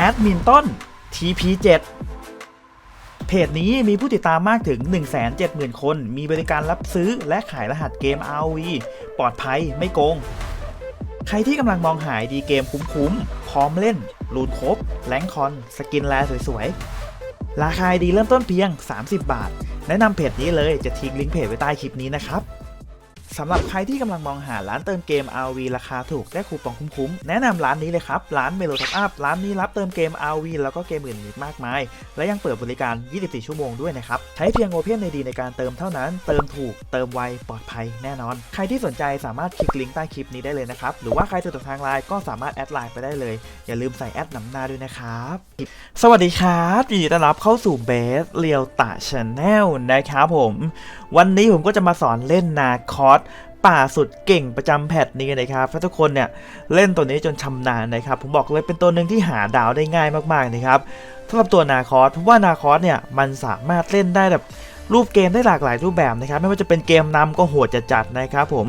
แอดมินต้น TP7 เพจนี้มีผู้ติดตามมากถึง 170,000 คน มีบริการรับซื้อและขายรหัสเกม RV ปลอดภัยไม่โกง ใครที่กำลังมองหายดีเกมคุ้มๆ พร้อมเล่น รูนครบแรงคอน สกินแลสวยๆ ราคาดีเริ่มต้นเพียง 30 บาท แนะนำเพจนี้เลยจะทิ้งลิงก์เพจไว้ใต้คลิปนี้นะครับ สำหรับใครที่กำลังมองหาร้านเติมเกม RV ราคาถูกได้คูปองคุ้มๆ แนะนำร้านนี้เลยครับ ร้านเมโลท็อปอัพร้านนี้รับเติมเกม RV แล้วก็เกมอื่นอีกมากมาย และยังเปิดบริการ 24 ชั่วโมงด้วยนะครับ ใช้เพียงโอเพนในดีในการเติมเท่านั้น เติมถูก เติมไว ปลอดภัยแน่นอน ใครที่สนใจสามารถคลิกลิงก์ใต้คลิปนี้ได้เลยนะครับ หรือว่าใครสะดวกทางไลน์ก็สามารถแอดไลน์ไปได้เลย อย่าลืมใส่แอดนำหน้าด้วยนะครับ สวัสดีครับยินดีต้อนรับเข้าสู่เบสเรียวตาชาแนลนะครับผม วันนี้ผมก็จะมาสอนเล่นนาคอส ป่าสุดเก่งประจำแพทนี้นะครับถ้าทุกคนเนี่ยเล่นตัวนี้จนชำนาญนะครับ ผมบอกเลยเป็นตัวหนึ่งที่หาดาวได้ง่ายมากๆนะครับสำหรับตัวนาคอสเพราะว่านาคอสเนี่ยมันสามารถเล่นได้แบบรูปเกมได้หลากหลายรูปแบบนะครับ ไม่ว่าจะเป็นเกมนำก็โหดจัดๆนะครับผม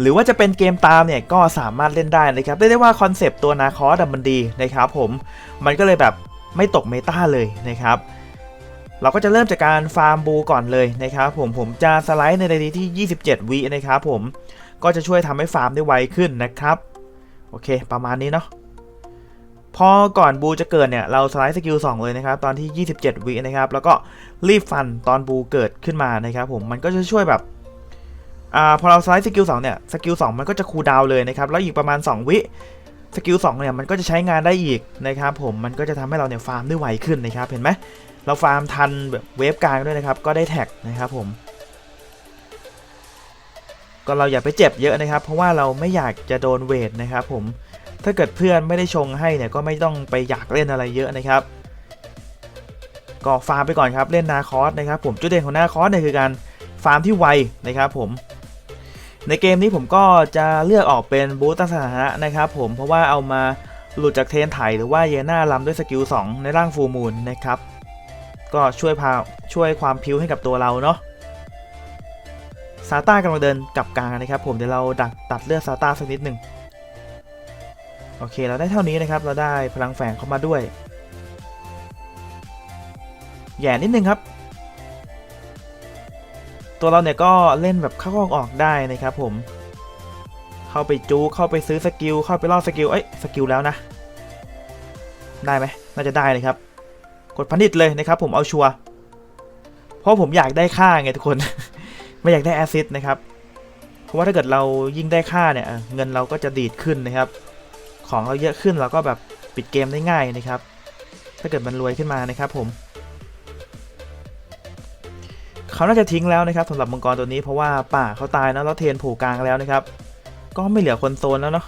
หรือว่าจะเป็นเกมตามเนี่ยก็สามารถเล่นได้นะครับได้ได้ว่าคอนเซปต์ตัวนาคอสอะมันดีนะครับผมมันก็เลยแบบไม่ตกเมตาเลยนะครับ เราก็จะเริ่มจากการฟาร์มบูก่อนเลยนะครับผมผมจะสไลด์ในนาทีที่ 27 วินะครับผมก็จะช่วยทำให้ฟาร์มได้ไวขึ้นนะครับ โอเค ประมาณนี้เนาะพอก่อนบูจะเกิดเนี่ยเราสไลด์สกิล2เลยนะครับ ตอนที่ 27 วินะครับ แล้วก็รีบฟันตอนบูเกิดขึ้นมานะครับผมมันก็จะช่วยแบบอ่าพอเราสไลด์สกิล2เนี่ยสกิล2มันก็จะคูลดาวเลยนะครับแล้วอีกประมาณ 2 วิสกิล2เนี่ยมันก็จะใช้งานได้อีกนะครับผมมันก็จะทำให้เราเนี่ยฟาร์มได้ไวขึ้นนะครับเห็นไหม เราฟาร์มทันแบบเวฟกลางด้วยนะครับ ก็ได้แท็กนะครับผม ก็เราอย่าไปเจ็บเยอะนะครับ เพราะว่าเราไม่อยากจะโดนเวทนะครับผม ถ้าเกิดเพื่อนไม่ได้ชงให้เนี่ยก็ไม่ต้องไปอยากเล่นอะไรเยอะนะครับ ก็ฟาร์มไปก่อนครับเล่นนาคอสนะครับผมจุดเด่นของนาคอสเนี่ยคือการฟาร์มที่ไวนะครับผมในเกมนี้ผมก็จะเลือกออกเป็นบูตสถานะนะครับผมเพราะว่าเอามาหลุดจากเทนไถหรือว่าเยน่าลำด้วยสกิล2ในร่างฟูมูลนะครับ ก็ช่วยพาช่วยความพิ้วให้กับตัวเราเนาะซาต้ากำลังเดินกลับกลางนะครับ ผมเดี๋ยวเราดักตัดเลือดซาต้าสักนิดหนึ่งโอเคเราได้เท่านี้นะครับ เราได้พลังแฝงเข้ามาด้วยแย่นิดนึงครับ ตัวเราเนี่ยก็เล่นแบบเข้าออกได้นะครับ ผม เข้าไปจูเข้าไปซื้อสกิลเข้าไปล่อสกิลเอ้ยสกิลแล้วนะ ได้ไหมน่าจะได้นะครับ กดพันิดเลยนะครับ ผมเอาชัวร์เพราะผมอยากได้ค่าไงทุกคน ไม่อยากได้แอซิดนะครับเพราะว่าถ้าเกิดเรายิ่งได้ค่าเนี่ยเอ่อเงินเราก็จะดีดขึ้นนะครับ ของเราเยอะขึ้นเราก็แบบปิดเกมได้ง่ายนะครับ ถ้าเกิดมันรวยขึ้นมานะครับผมเขาน่าจะทิ้งแล้วนะครับสำหรับมังกรตัวนี้เพราะว่าป่าเขาตายแล้วแล้วเทนผูกกลางแล้วนะครับ ก็ไม่เหลือคนโซนแล้วเนาะ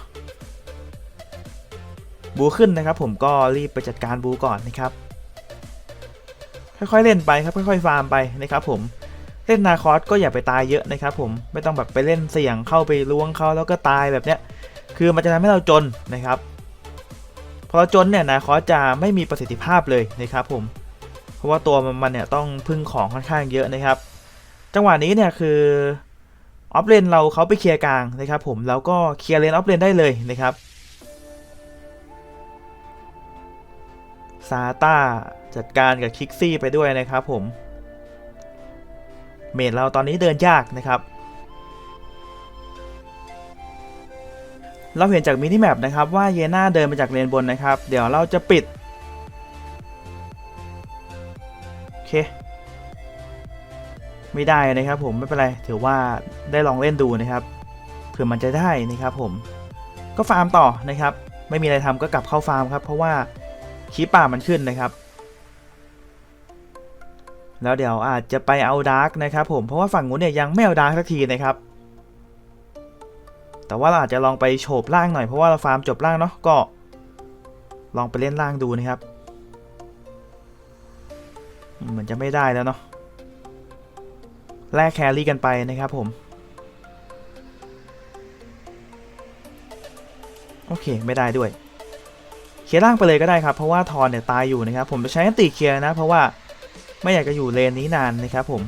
บูขึ้นนะครับ ผมก็รีบไปจัดการบูก่อนนะครับ ค่อยๆเล่นไปครับค่อยๆฟาร์มไปนะครับผมเล่นนาคอสก็อย่าไปตายเยอะนะครับผมไม่ต้องแบบไปเล่นเสี่ยงเข้าไปล้วงเขาแล้วก็ตายแบบเนี้ยคือมันจะทำให้เราจนนะครับพอเราจนเนี่ยนาคอสจะไม่มีประสิทธิภาพเลยนะครับผมเพราะว่าตัวมันเนี่ยต้องพึ่งของค่อนข้างเยอะนะครับ จังหวะนี้เนี่ยคือออฟเลนเราเขาไปเคลียร์กลางนะครับผมแล้วก็เคลียร์เลนออฟเลนได้เลยนะครับซาต้า จัดการกับคิกซี่ไปด้วยนะครับผม เมดเราตอนนี้เดินยากนะครับ เราเห็นจากมินิแมปนะครับว่าเยน่าเดินมาจากเลนบนนะครับ เดี๋ยวเราจะปิด โอเค ไม่ได้นะครับผมไม่เป็นไรถือว่าได้ลองเล่นดูนะครับเผื่อมันจะได้นะครับผม ก็ฟาร์มต่อนะครับ ไม่มีอะไรทำก็กลับเข้าฟาร์มครับ เพราะว่าคีป่ามันขึ้นนะครับ แล้วเดี๋ยวอาจจะไปเอาดาร์กนะครับผมเพราะว่าฝั่งนู้นเนี่ยยังไม่เอาดาร์กสักทีนะครับ แต่ว่าเราอาจจะลองไปโฉบล่างหน่อยเพราะว่าเราฟาร์มจบล่างเนาะก็ ลองไปเล่นล่างดูนะครับเหมือนจะไม่ได้แล้วเนาะแลกแครี่กันไปนะครับผม โอเคไม่ได้ด้วย เคลียร์ล่างไปเลยก็ได้ครับ เพราะว่าทอนเนี่ยตายอยู่นะครับ ผมจะใช้อันติเคลียร์นะ เพราะว่า ไม่อยากจะอยู่เลนนี้นานนะครับผม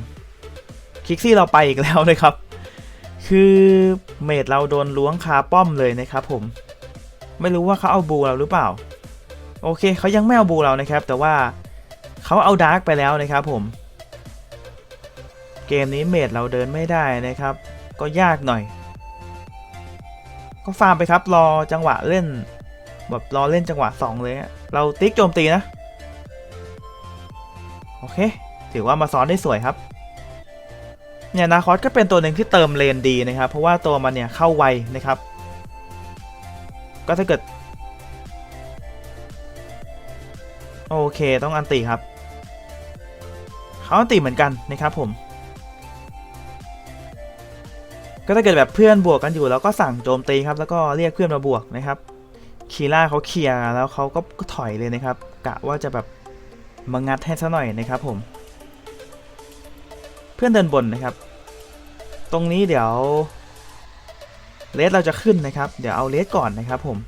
คิกซี่เราไปอีกแล้วนะครับ คือเมดเราโดนล้วงคาป้อมเลยนะครับผม ไม่รู้ว่าเขาเอาบูเราหรือเปล่า โอเคเขายังไม่เอาบูเรานะครับ แต่ว่าเขาเอาดาร์กไปแล้วนะครับผม เกมนี้เมดเราเดินไม่ได้นะครับ ก็ยากหน่อย ก็ฟาร์มไปครับรอจังหวะเล่นแบบรอเล่นจังหวะ 2 เลยอะเราติ๊กโจมตีนะ โอเค ถือว่ามาซ้อนได้สวยครับเนี่ยนาคอสก็เป็นตัวหนึ่งที่เติมเลนดีนะครับ เพราะว่าตัวมันเนี่ยเข้าไวนะครับ ก็ถ้าเกิด โอเคต้องอันติครับ เขาอันติเหมือนกันนะครับผม ก็ถ้าเกิดแบบเพื่อนบวกกันอยู่แล้วก็สั่งโจมตีครับ แล้วก็เรียกเพื่อนมาบวกนะครับคีล่าเขาเคลียร์แล้วเขาก็ถอยเลยนะครับ กะว่าจะแบบ มางัดให้ซะหน่อยนะครับผม เพื่อนเดินบนนะครับ ตรงนี้เดี๋ยวเลสเราจะขึ้นนะครับ เดี๋ยวเอาเลสก่อนนะครับผม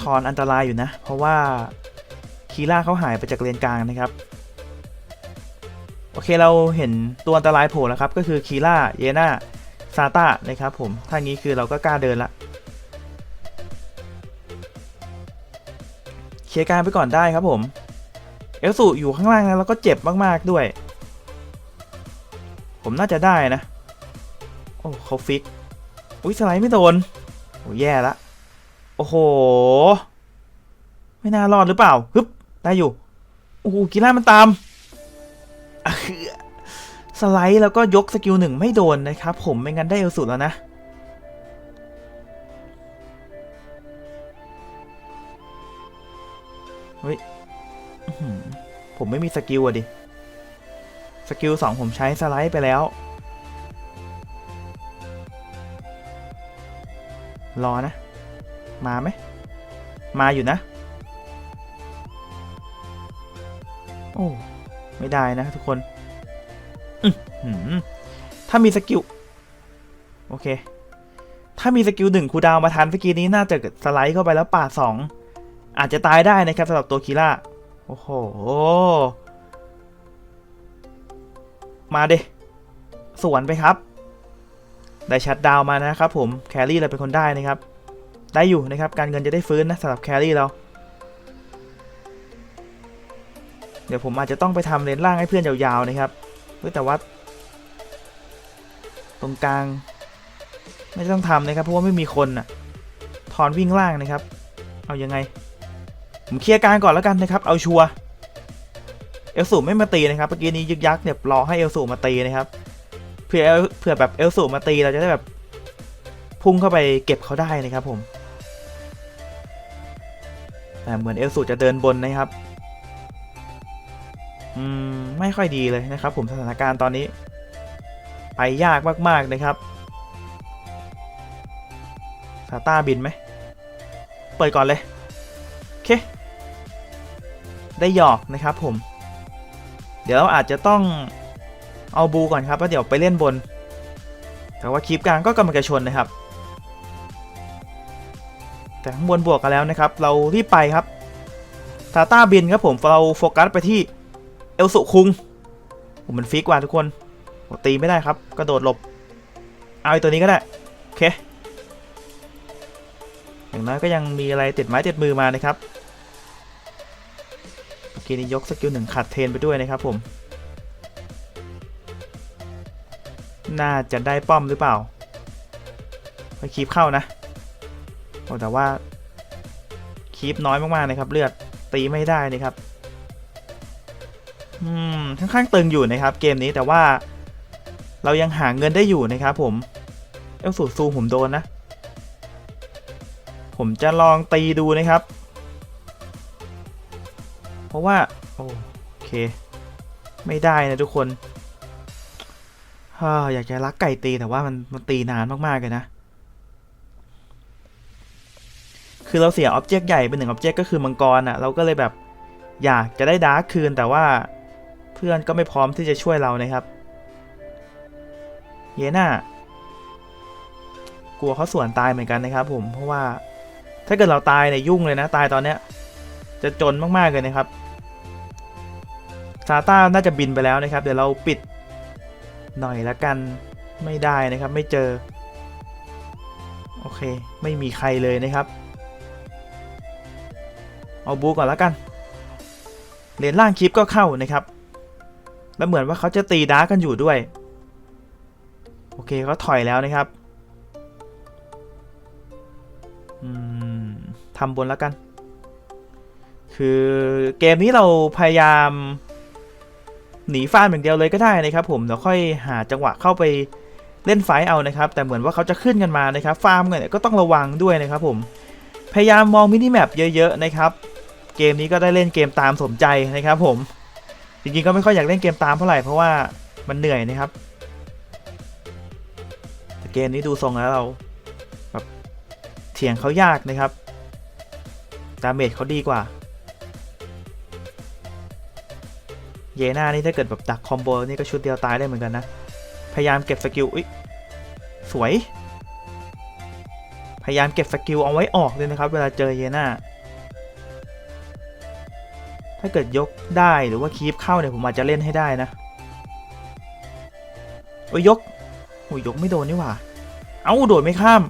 ทอนอันตรายอยู่นะ เพราะว่าคีล่าเขาหายไปจากเลนกลางนะครับ โอเคเราเห็นตัวอันตรายโผล่แล้วครับ ก็คือคีล่าเยน่าซาต้านะครับผม ถ้างี้คือเราก็กล้าเดินละ เคลียร์การไปก่อนได้ครับผม เอลสูอยู่ข้างล่างนะแล้วก็เจ็บมากๆด้วย ผมน่าจะได้นะ โอ้เขาฟิก อุ้ยสไลด์ไม่โดนโอ้แย่ละโอ้โห ไม่น่ารอดหรือเปล่าฮึบได้อยู่ โอ้โหกีฬามันตามอะคือสไลด์แล้วก็ยกสกิลหนึ่งไม่โดนนะครับผมไม่งั้นได้เอลสุดแล้วนะ ผมไม่มีสกิลอะดิ สกิลสองผมใช้สไลด์ไปแล้ว รอนะ มาไหม มาอยู่นะ โอ้ ไม่ได้นะทุกคนถ้ามีสกิล โอเค ถ้ามีสกิลหนึ่งคูดาวมาทันเมื่อกี้นี้น่าจะสไลด์เข้าไปแล้วปาสองอาจจะตายได้นะครับสำหรับตัวคีล่า โอ้โห มาเดสวนไปครับ ได้ชัดดาวมานะครับผม แครี่เราเป็นคนได้นะครับ ได้อยู่นะครับ การเงินจะได้ฟื้นนะสำหรับแครี่เรา เดี๋ยวผมอาจจะต้องไปทำเลนล่างให้เพื่อนยาวๆนะครับแต่ว่า ตรงกลาง ไม่ต้องทำนะครับ เพราะว่าไม่มีคนอะถอนวิ่งล่างนะครับ เอายังไง ผมเคลียร์กางก่อนแล้วกันนะครับ เอาชัวร์เอลสูไม่มาตีนะครับเมื่อกี้นี้ยึกยักเนี่ยรอให้เอลสูมาตีนะครับเพื่อเพื่อแบบเอลสูมาตีเราจะได้แบบพุ่งเข้าไปเก็บเขาได้นะครับผมแต่เหมือนเอลสูจะเดินบนนะครับอืมไม่ค่อยดีเลยนะครับ ผมสถานการณ์ตอนนี้ ไปยากมากๆนะครับซาต้าบินไหมเปิดก่อนเลย เค ได้หยอกนะครับผม เดี๋ยวเราอาจจะต้องเอาบูก่อนครับแล้วเดี๋ยวไปเล่นบน แต่ว่าคลิปกลางก็กำลังจะชนนะครับ แต่ข้างบนบวกกันแล้วนะครับ เรารีบไปครับซาต้าบินครับผมเราโฟกัสไปที่เอลสุคุงผมมันฟิกกว่าทุกคนตีไม่ได้ครับ กระโดดหลบ เอาไอตัวนี้ก็ได้ โอเค อย่างน้อยก็ยังมีอะไรติดไม้ติดมือมานะครับ เกนี้ยกสกิลหนึ่งขัดเทนไปด้วยนะครับผม น่าจะได้ป้อมหรือเปล่าไปคีบเข้านะโอ้แต่ว่าคีบน้อยมากๆนะครับ เลือดตีไม่ได้นะครับอืมค่อนข้างตึงอยู่นะครับ เกมนี้แต่ว่าเรายังหาเงินได้อยู่นะครับผม เอลสูตรซูมผมโดนนะ ผมจะลองตีดูนะครับ ราะว่า โอเค ไม่ได้นะทุกคนอยากจะรักไก่ตีแต่ว่ามันมันตีนานมากๆเลยนะ คือเราเสียออบเจกต์ใหญ่เป็นหนึ่งออบเจกต์ก็คือมังกรอะเราก็เลยแบบอยากจะได้ดาร์คคืนแต่ว่าเพื่อนก็ไม่พร้อมที่จะช่วยเรานะครับ เยน่ากลัวเขาส่วนตายเหมือนกันนะครับ ผมเพราะว่าถ้าเกิดเราตายเนี่ยยุ่งเลยนะ ตายตอนเนี้ย จะจนมากๆเลยนะครับ ซาต้าน่าจะบินไปแล้วนะครับ เดี๋ยวเราปิดหน่อยละกันไม่ได้นะครับไม่เจอ โอเค ไม่มีใครเลยนะครับ เอาบูก่อนล้วกันเหรียญล่างคลิปก็เข้านะครับ แล้วเหมือนว่าเขาจะตีดาร์กันอยู่ด้วย โอเคเขาถอยแล้วนะครับทำบนแล้วกัน คือเกมนี้เราพยายาม หนีฟาร์มอย่างเดียวเลยก็ได้นะครับผมเดี๋ยวค่อยหาจังหวะเข้าไปเล่นไฟเอานะครับ แต่เหมือนว่าเขาจะขึ้นกันมานะครับฟาร์มเนี่ยก็ต้องระวังด้วยนะครับผมพยายามมองมินิแมปเยอะ ๆ นะครับ เกมนี้ก็ได้เล่นเกมตามสมใจนะครับผมจริงๆก็ไม่ค่อยอยากเล่นเกมตามเท่าไหร่เพราะว่ามันเหนื่อยนะครับแต่เกมนี้ดูทรงแล้วเราแบบเถียงเขายากนะครับดาเมจเขาดีกว่า เยน่านี่ถ้าเกิดแบบดักคอมโบนี่ก็ชุดเดียวตายได้เหมือนกันนะ พยายามเก็บสกิลอุ๊ยสวย พยายามเก็บสกิลเอาไว้ออกเลยนะครับ เวลาเจอเยน่าถ้าเกิดยกได้หรือว่าคีฟเข้าเนี่ยผมอาจจะเล่นให้ได้นะโอ้ยยกโอ้ยยกไม่โดนนี่หว่า เอ้าโดดไม่ข้าม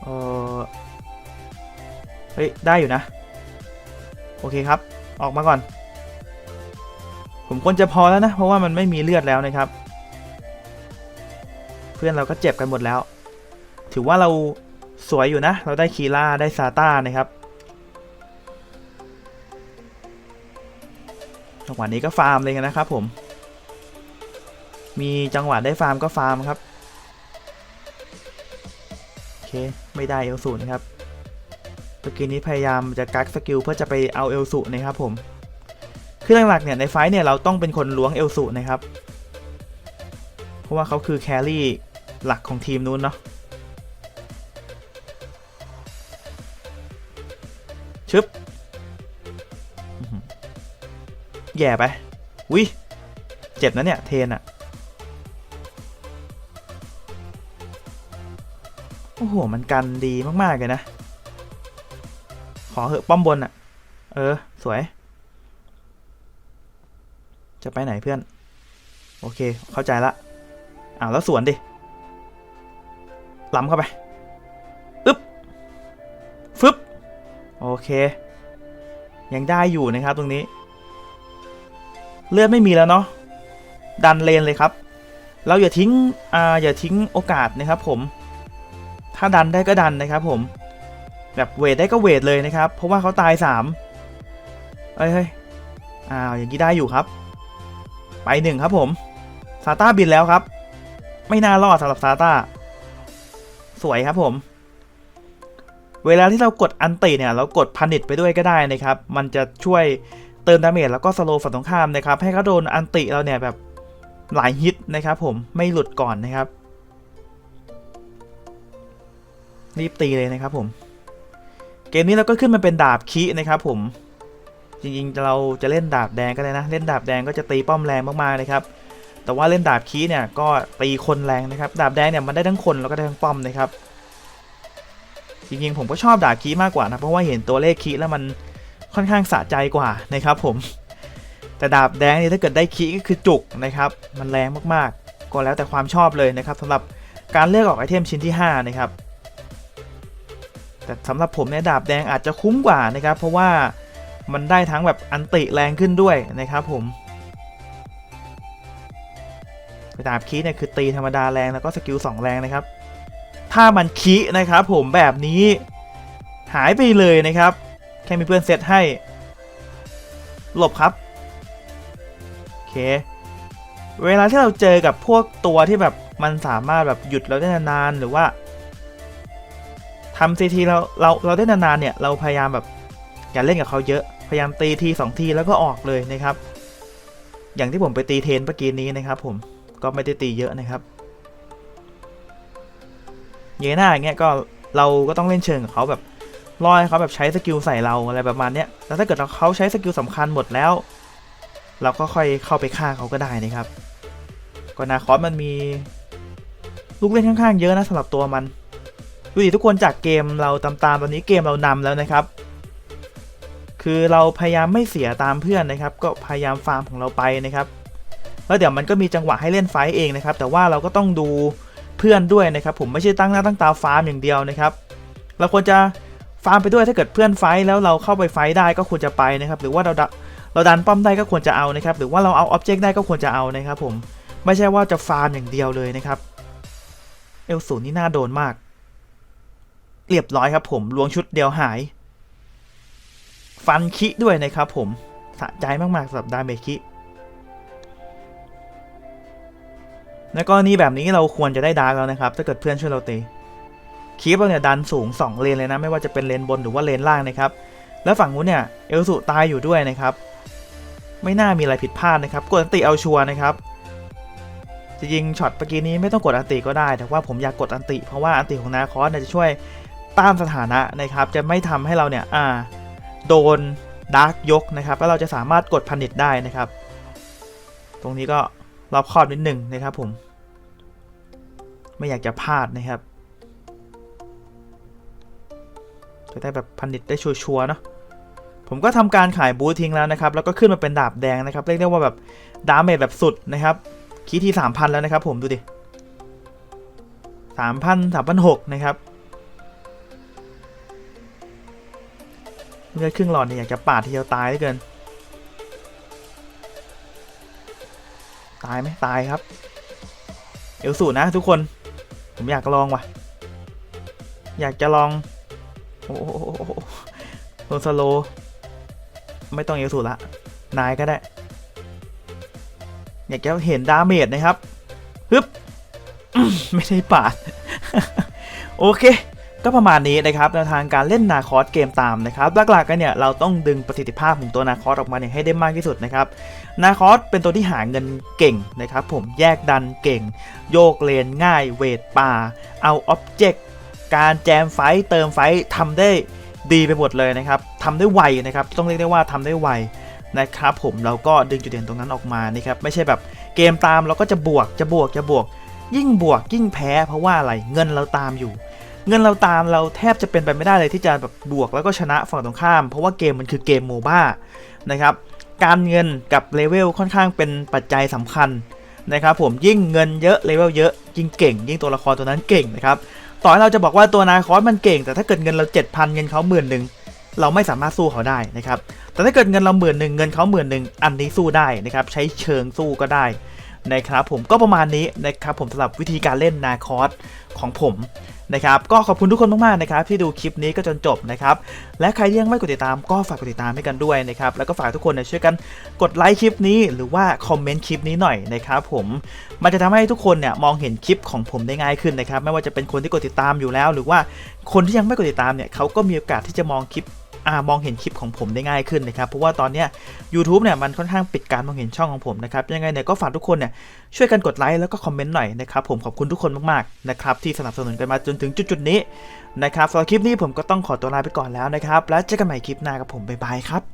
เออเฮ้ยได้อยู่นะ โอเคครับ ออกมาก่อน ผมควรจะพอแล้วนะ เพราะว่ามันไม่มีเลือดแล้วนะครับ เพื่อนเราก็เจ็บกันหมดแล้ว ถือว่าเราสวยอยู่นะ เราได้คีล่าได้ซาต้านะครับจังหวะนี้ก็ฟาร์มเลยนะครับผม มีจังหวะได้ฟาร์มก็ฟาร์มครับ โอเค ไม่ได้เอลสูนะครับเมื่อกี้นี้พยายามจะกักสกิลเพื่อจะไปเอาเอลสูนะครับผม คือหลักๆเนี่ยในไฟท์เนี่ยเราต้องเป็นคนล้วงเอลสุนะครับ เพราะว่าเขาคือแครี่หลักของทีมนู้นเนาะชึบอื้อหือแย่ไปวิเจ็บนะเนี่ย เทนอะโอ้โห มันกันดีมาก ๆ เลยนะ ขอเหอะป้อมบนอะเออ สวย จะไปไหนเพื่อน โอเค เข้าใจละอ้าวแล้วสวนดิล้ำเข้าไปอึ๊บฟึบโอเค ยังได้อยู่นะครับตรงนี้ เลือดไม่มีแล้วเนาะดันเลนเลยครับ เราอย่าทิ้งอ่าอย่าทิ้งโอกาสนะครับผม ถ้าดันได้ก็ดันนะครับผม แบบเวทได้ก็เวทเลยนะครับ เพราะว่าเขาตายสามเอ้ยเฮ้ยอ้าวอย่างนี้ได้อยู่ครับ ไปหนึ่งครับผมซาต้าบินแล้วครับ ไม่น่ารอดสำหรับซาต้าสวยครับผม เวลาที่เรากดอันติเนี่ย เรากดพันิตไปด้วยก็ได้นะครับ มันจะช่วยเติมดาเมจแล้วก็สโลว์ฝั่งตรงข้ามนะครับ ให้เขาโดนอันติเราเนี่ยแบบหลายฮิตนะครับผมไม่หลุดก่อนนะครับ รีบตีเลยนะครับผม เกมนี้เราก็ขึ้นมาเป็นดาบคีนะครับผม จริงๆ เราจะเล่นดาบแดงก็ได้นะ เล่นดาบแดงก็จะตีป้อมแรงมากๆนะครับ แต่ว่าเล่นดาบคีเนี่ยก็ตีคนแรงนะครับ ดาบแดงเนี่ยมันได้ทั้งคนแล้วก็ได้ทั้งป้อมนะครับ จริงๆผมก็ชอบดาบคีมากกว่านะ เพราะว่าเห็นตัวเลขคีแล้วมันค่อนข้างสะใจกว่านะครับผม แต่ดาบแดงนี่ถ้าเกิดได้คีก็คือจุกนะครับ มันแรงมากๆ ก็แล้วแต่ความชอบเลยนะครับสำหรับการเลือกออกไอเทมชิ้นที่ 5 นะครับ แต่สำหรับผมเนี่ยดาบแดงอาจจะคุ้มกว่านะครับ เพราะว่า มันได้ทั้งแบบอันติแรงขึ้นด้วยนะครับผมดาบคีเนี่ยคือตีธรรมดาแรงแล้วก็สกิล2แรงนะครับ ถ้ามันคีนะครับผมแบบนี้หายไปเลยนะครับ แค่มีเพื่อนเซตให้ หลบครับ โอเค เวลาที่เราเจอกับพวกตัวที่แบบมันสามารถแบบหยุดเราได้นานๆหรือว่าทำซีทีเราเราเราได้นานๆเนี่ย เราพยายามแบบอย่าเล่นกับเขาเยอะ พยายามตีทีสองทีแล้วก็ออกเลยนะครับ อย่างที่ผมไปตีเทนเมื่อกี้นี้นะครับ ผมก็ไม่ได้ตีเยอะนะครับ เยน่าอย่างเงี้ยก็เราก็ต้องเล่นเชิงกับเขาแบบรอให้เขาแบบใช้สกิลใส่เราอะไรประมาณเนี้ยแล้วถ้าเกิดเขาใช้สกิลสำคัญหมดแล้ว เราก็ค่อยเข้าไปฆ่าเขาก็ได้นะครับก็นาคอสมันมีลูกเล่นค่อนข้างเยอะนะสำหรับตัวมันดูดิทุกคนจากเกมเราตามๆตอนนี้เกมเรานำแล้วนะครับ คือเราพยายามไม่เสียตามเพื่อนนะครับ ก็พยายามฟาร์มของเราไปนะครับ แล้วเดี๋ยวมันก็มีจังหวะให้เล่นไฟต์เองนะครับ แต่ว่าเราก็ต้องดูเพื่อนด้วยนะครับ ผมไม่ใช่ตั้งหน้าตั้งตาฟาร์มอย่างเดียวนะครับ เราควรจะฟาร์มไปด้วยถ้าเกิดเพื่อนไฟต์แล้วเราเข้าไปไฟต์ได้ก็ควรจะไปนะครับ หรือว่าเราดะเราดันป้อมได้ก็ควรจะเอานะครับ หรือว่าเราเอาอ็อบเจกต์ได้ก็ควรจะเอานะครับ ผมไม่ใช่ว่าจะฟาร์มอย่างเดียวเลยนะครับเอลสูนี่น่าโดนมาก เรียบร้อยครับผมลวงชุดเดียวหาย ฟันคิด้วยนะครับผมสะใจมากๆสำหรับดาเมจคิในกรณีแบบนี้เราควรจะได้ดาร์กแล้วนะครับ ถ้าเกิดเพื่อนช่วยเราตีคีปเราเนี่ยดันสูง 2 เลนเลยนะ ไม่ว่าจะเป็นเลนบนหรือว่าเลนล่างนะครับ แล้วฝั่งนู้นเนี่ยเอลสุตายอยู่ด้วยนะครับ ไม่น่ามีอะไรผิดพลาดนะครับ กดอันติเอาชัวร์นะครับจริงช็อตเมื่อกี้นี้ไม่ต้องกดอันติก็ได้ แต่ว่าผมอยากกดอันติ เพราะว่าอันติของนาคอสเนี่ยจะช่วยต้านสถานะนะครับ จะไม่ทำให้เราเนี่ยอ่า โดนดาร์กยกนะครับ แล้วเราจะสามารถกดพันิตได้นะครับ ตรงนี้ก็รอบคอบนิดหนึ่งนะครับผม ไม่อยากจะพลาดนะครับจะได้แบบพันิตได้ชัวร์ๆเนาะผมก็ทำการขายบูททิ้งแล้วนะครับ แล้วก็ขึ้นมาเป็นดาบแดงนะครับเรียกได้ว่าแบบดาเมจแบบสุดนะครับคีทีสามพันแล้วนะครับผมดูดิสามพันสามพันหกนะครับ เลือดครึ่งหลอดเนี่ยอยากจะปาดทีเดียวตายเหลือเกิน ตายไหมตายครับ เอลสูนะทุกคน ผมอยากลองว่ะ อยากจะลอง โอ้โหโดนสโล ไม่ต้องเอลสูละ นายก็ได้ อยากจะเห็นดาเมจนะครับ ฮึบ ไม่ได้ปาด โอเค ก็ประมาณนี้นะครับแนวทางการเล่นนาคอสเกมตามนะครับหลักๆกันเนี่ยเราต้องดึงประสิทธิภาพของตัวนาคอสออกมาเนี่ยให้ได้มากที่สุดนะครับนาคอสเป็นตัวที่หาเงินเก่งนะครับผมแยกดันเก่ง โยกเลนง่าย เวทป่า เอาอ็อบเจกต์การแจมไฟเติมไฟต์ทำได้ดีไปหมดเลยนะครับทำได้ไวนะครับต้องเรียกได้ว่าทำได้ไวนะครับผมเราก็ดึงจุดเด่นตรงนั้นออกมานะครับไม่ใช่แบบเกมตามเราก็จะบวกจะบวกจะบวก ยิ่งบวกยิ่งแพ้เพราะว่าอะไรเงินเราตามอยู่ เงินเราตามเราแทบจะเป็นไปไม่ได้เลยที่จะแบบบวกแล้วก็ชนะฝั่งตรงข้าม เพราะว่าเกมมันคือเกมโมบ้านะครับการเงินกับเลเวลค่อนข้างเป็นปัจจัยสำคัญนะครับผมยิ่งเงินเยอะเลเวลเยอะยิ่งเก่ง ยิ่งตัวละครตัวนั้นเก่งนะครับต่อให้เราจะบอกว่าตัวนาคอสมันเก่ง แต่ถ้าเกิดเงินเรา 7,000 เงินเขาหมื่นหนึ่งเราไม่สามารถสู้เขาได้นะครับแต่ถ้าเกิดเงินเราหมื่นหนึ่งเงินเขาหมื่นหนึ่งอันนี้สู้ได้นะครับใช้เชิงสู้ก็ได้นะครับผมก็ประมาณนี้นะครับผมสำหรับวิธีการเล่นนาคอสของผม นะครับก็ขอบคุณทุกคนมากๆนะครับที่ดูคลิปนี้ก็จนจบนะครับและใครที่ยังไม่กดติดตามก็ฝากกดติดตามให้กันด้วยนะครับแล้วก็ฝากทุกคนเนี่ยช่วยกันกดไลค์คลิปนี้หรือว่าคอมเมนต์คลิปนี้หน่อยนะครับผมมันจะทำให้ทุกคนเนี่ยมองเห็นคลิปของผมได้ง่ายขึ้นนะครับไม่ว่าจะเป็นคนที่กดติดตามอยู่แล้ว หรือว่าคนที่ยังไม่กดติดตามเนี่ยเขาก็มีโอกาสที่จะมองคลิป มองเห็นคลิปของผมได้ง่ายขึ้นนะครับ เพราะว่าตอนนี้ย YouTube เนี่ยมันค่อนข้างปิดการมองเห็นช่องของผมนะครับ ยังไงเนี่ยก็ฝากทุกคนเนี่ยช่วยกันกดไลค์แล้วก็คอมเมนต์หน่อยนะครับ ผมขอบคุณทุกคนมากๆนะครับที่สนับสนุนกันมาจนถึงจุดๆนี้นะครับสำหรับคลิปนี้ผมก็ต้องขอตัวลาไปก่อนแล้วนะครับ แล้วเจอกันใหม่คลิปหน้ากับผมบ๊ายบายครับ